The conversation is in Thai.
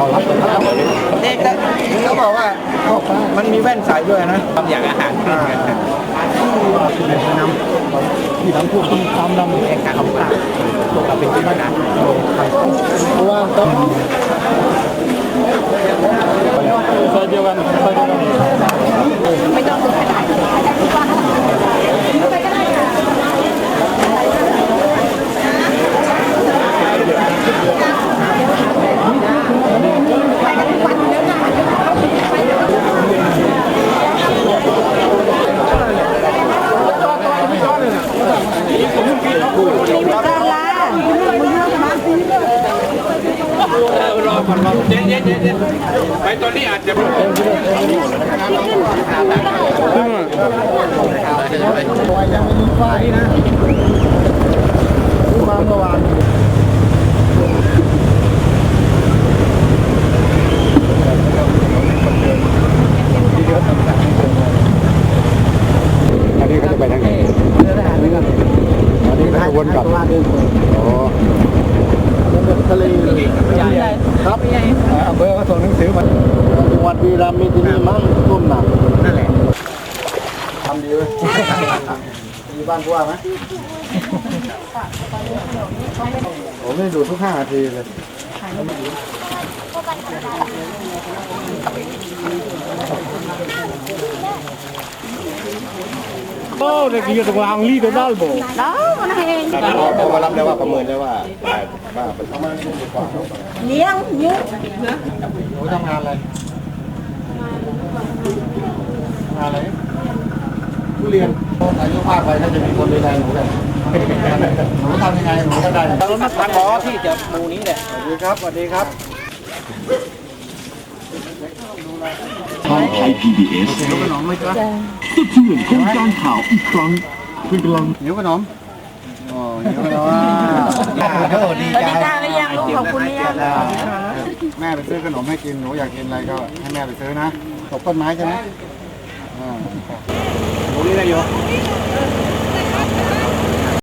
เขารับเลยครับเด็กแต่เขาบอกว่ามันมีแว่นใส่ด้วยนะทำอย่างอาหารที่ทั้งพวกที่ตามนำแข่งกันของเราตัวกับเป็นที่นะเพราะว่าต้องซอยเดียวกันซอยเดียวกัน ไม่ต้องดูขนาดไปก็ได้ค่ะไปกันทุกวันเยอะมากมีตาลา รอก่อนรอเย็นเย็นเย็นไปตอนนี้อาจจะยยังไม่มีฝ้ายนะมาเมื่อวานอันนี้ก็จะไปทางไหนอันนี้ก็จะวนกลับอ๋อ ทะเลครับอำเภอก็ส่งหนังสือมาจังหวัดบีรัมมีที่นี่มั้งท่วมหนักนั่นแหละทำดีเว้ยมีบ้านผู้ว่าไหมผมไม่ดูทุกห้านาทีเลย โอ้เด็กอยู่ตรงลางลีเดอร์ดัลโบ đó nó hay เขามารับแล้วว่าประเมินแล้วว่าว่าเป็นประมาณนี้ดีกว่า nhiều nhiều หนูทำงานอะไรงานอะไรทุเรียนอายุมากไปถ้าจะมีคนดูแลหนูกันหนูทำยังไงหนูก็ได้รถมาพันล้อที่จะมูนี้แหละสวัสดีครับสวัสดีครับ ช่องไทย PBS หิวขนมไหมจ๊ะสะเทือนกรมการข่าวอีกครั้งคือกำลังหิวขนมอ๋อหิวขนมดีใจ đi ra với giang luôn không คุณยังแม่ไปซื้อขนมให้กินหนูอยากกินอะไรก็ให้แม่ไปซื้อนะตกต้นไม้ใช่ไหมอ่ามูนี้ได้เยอะเ